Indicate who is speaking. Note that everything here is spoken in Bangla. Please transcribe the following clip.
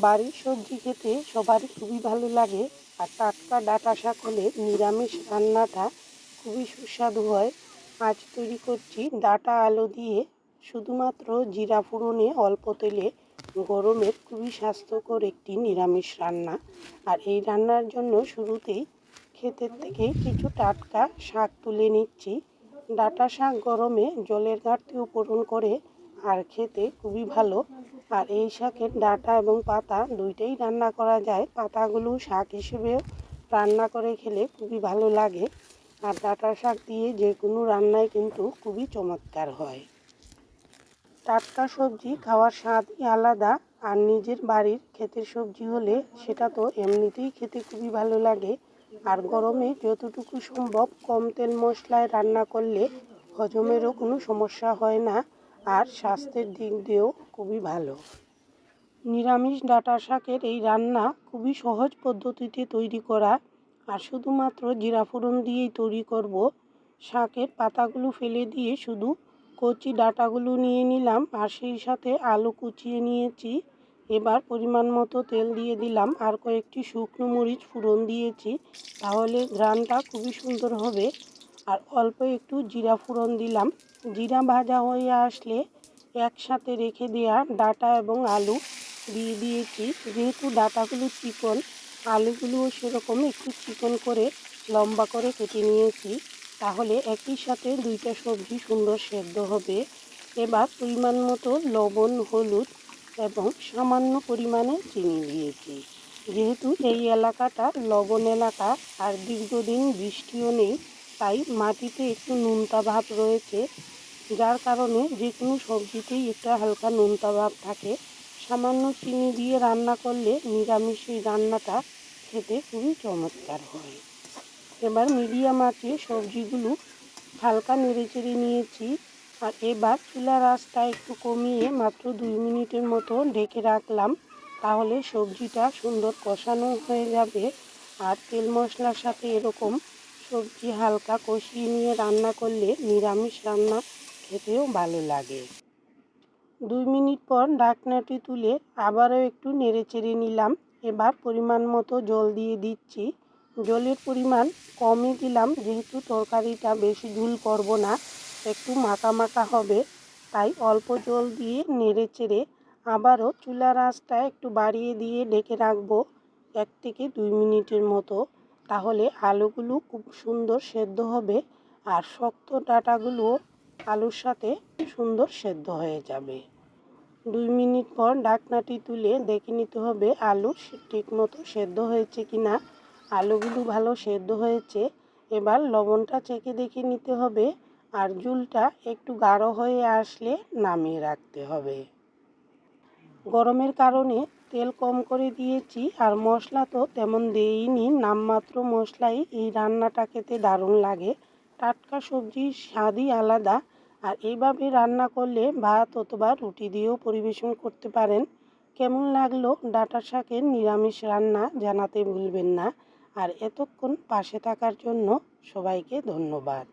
Speaker 1: বাড়ির সবজি খেতে সবারই খুবই ভালো লাগে আর টাটকা ডাঁটা শাক হলে নিরামিষ রান্নাটা খুবই সুস্বাদু হয়। আজ তৈরি করছি ডাঁটা আলু দিয়ে। শুধুমাত্র জিরা ফোড়নে অল্প তেলে গরমের খুবই স্বাস্থ্যকর একটি নিরামিষ রান্না। আর এই রান্নার জন্য শুরুতেই ক্ষেতের থেকে কিছু টাটকা শাক তুলে নিচ্ছি। ডাঁটা শাক গরমে জলের ঘাটতিও পূরণ করে আর খেতে খুবই ভালো। আর এই শাকের ডাঁটা এবং পাতা দুইটাই রান্না করা যায়। পাতাগুলো শাক হিসেবেও রান্না করে খেলে খুবই ভালো লাগে। আর ডাঁটা শাক দিয়ে যে কোনো রান্নায় কিন্তু খুবই চমৎকার হয়। টাটকা সবজি খাওয়ার স্বাদই আলাদা আর নিজের বাড়ির ক্ষেতের সবজি হলে সেটা তো এমনিতেই খেতে খুবই ভালো লাগে। আর গরমে যতটুকু সম্ভব কম তেল মশলায় রান্না করলে হজমেরও কোনো সমস্যা হয় না। আর স্বাস্থ্যের দিক দিয়েও খুবই ভালো। নিরামিষ ডাঁটা শাকের এই রান্না খুবই সহজ পদ্ধতিতে তৈরি করা আর শুধুমাত্র জিরা ফোড়ন দিয়েই তৈরি করব। শাকের পাতাগুলো ফেলে দিয়ে শুধু কচি ডাঁটাগুলো নিয়ে নিলাম আর সেই সাথে আলু কুচিয়ে নিয়েছি। এবার পরিমাণ মতো তেল দিয়ে দিলাম আর কয়েকটি শুকনো মরিচ ফোড়ন দিয়েছি। তাহলে ঘ্রাণটা খুবই সুন্দর হবে। আর অল্প একটু জিরা ফোড়ন দিলাম। জিরা ভাজা হয়ে আসলে একসাথে রেখে দেওয়া ডাঁটা এবং আলু দিয়ে দিয়েছি। যেহেতু ডাঁটাগুলো চিকন, আলুগুলোও সেরকম একটু চিকন করে লম্বা করে কেটে নিয়েছি, তাহলে একই সাথে দুইটা সবজি সুন্দর সেদ্ধ হবে। এবার পরিমাণ মতো লবণ, হলুদ এবং সামান্য পরিমাণে চিনি দিয়েছি। যেহেতু এই এলাকাটা লবণ এলাকা আর দীর্ঘদিন বৃষ্টিও নেই তাই মাটিতে একটু নুনতা ভাব রয়েছে, যার কারণে যে কোনো সবজিতেই একটা হালকা নোনতা ভাব থাকে। সামান্য চিনি দিয়ে রান্না করলে নিরামিষ এই রান্নাটা খেতে খুবই চমৎকার হয়। এবার মিডিয়াম আঁচে সবজিগুলো হালকা নেড়ে চেড়ে নিয়েছি আর এবার চুলার আঁচটা একটু কমিয়ে মাত্র দুই মিনিটের মতো ঢেকে রাখলাম, তাহলে সবজিটা সুন্দর কষানো হয়ে যাবে। আর তেল মশলার সাথে এরকম সবজি হালকা কষিয়ে নিয়ে রান্না করলে নিরামিষ রান্না খেতেও ভালো লাগে। দুই মিনিট পর ঢাকনাটি তুলে আবারও একটু নেড়ে চেড়ে নিলাম। এবার পরিমাণ মতো জল দিয়ে দিচ্ছি। জলের পরিমাণ কমই দিলাম, যেহেতু তরকারিটা বেশি ঝুল করব না, একটু মাখা মাখা হবে। তাই অল্প জল দিয়ে নেড়ে চেড়ে আবারও চুলার আঁচটা একটু বাড়িয়ে দিয়ে ডেকে রাখব, এক থেকে দুই মিনিটের মতো। তাহলে আলুগুলো খুব সুন্দর সেদ্ধ হবে আর শক্ত ডাটাগুলো আলুর সাথে সুন্দর সেদ্ধ হয়ে যাবে। দুই মিনিট পর ডাকনাটি তুলে দেখে নিতে হবে আলু ঠিক মতো সেদ্ধ হয়েছে কি না আলুগুলো ভালো সেদ্ধ হয়েছে। এবার লবণটা চেখে দেখে নিতে হবে আর জুলটা একটু গাঢ় হয়ে আসলে নামিয়ে রাখতে হবে। গরমের কারণে তেল কম করে দিয়েছি আর মশলা তো তেমন দেইনি, নামমাত্র মশলাই এই রান্নাটা খেতে দারুণ লাগে। টাটকা সবজির স্বাদই আলাদা আর এইভাবে রান্না করলে ভাত অথবা রুটি দিয়েও পরিবেশন করতে পারেন। কেমন লাগল ডাটা শাকের নিরামিষ রান্না জানাতে ভুলবেন না। আর এতক্ষণ পাশে থাকার জন্য সবাইকে ধন্যবাদ।